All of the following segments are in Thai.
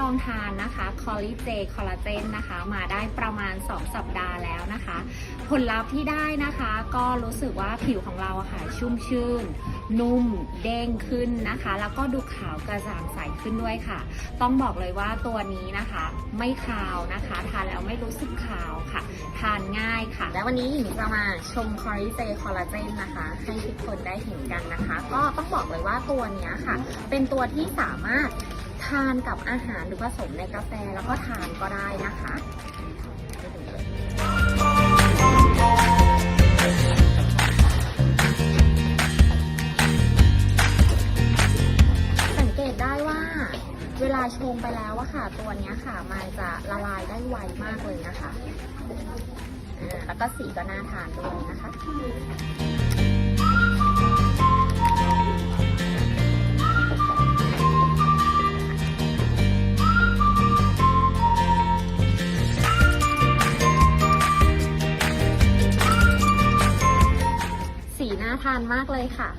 ลองทานนะคะคอลลิเจคอลลาเจนนะคะ มาได้ประมาณ 2 สัปดาห์แล้วนะคะ ผลลัพธ์ที่ได้นะคะ ก็รู้สึกว่าผิวของเราค่ะชุ่มชื่น นุ่มเด้งขึ้นนะคะ แล้วก็ดูขาวกระจ่างใสขึ้นด้วยค่ะ ต้องบอกเลยว่าตัวนี้นะคะ ไม่คาวนะคะ ทานแล้วไม่รู้สึกคาวค่ะ ทานง่ายค่ะ และวันนี้หญิงจะมาชมคอลลิเจคอลลาเจนนะคะให้ทุกคนได้เห็นกันนะคะ ก็ต้องบอกเลยว่าตัวนี้ค่ะ เป็นตัวที่สามารถ ทานกับอาหารหรือผสมในกาแฟแล้วก็ทานก็ได้นะคะเลยสังเกตได้ว่าเวลาชงไปแล้วอะค่ะ ตัวนี้ค่ะ มันจะละลายได้ไวมากเลยนะคะ แล้วก็สีก็น่าทานด้วยนะคะ น่าทานมากเลยค่ะ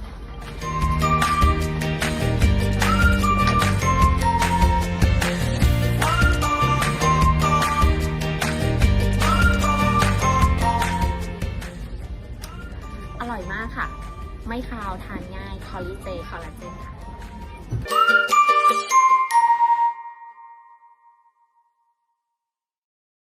อร่อยมากค่ะ ไม่คาวทานง่าย คอลลิเจคอลลาเจนค่ะ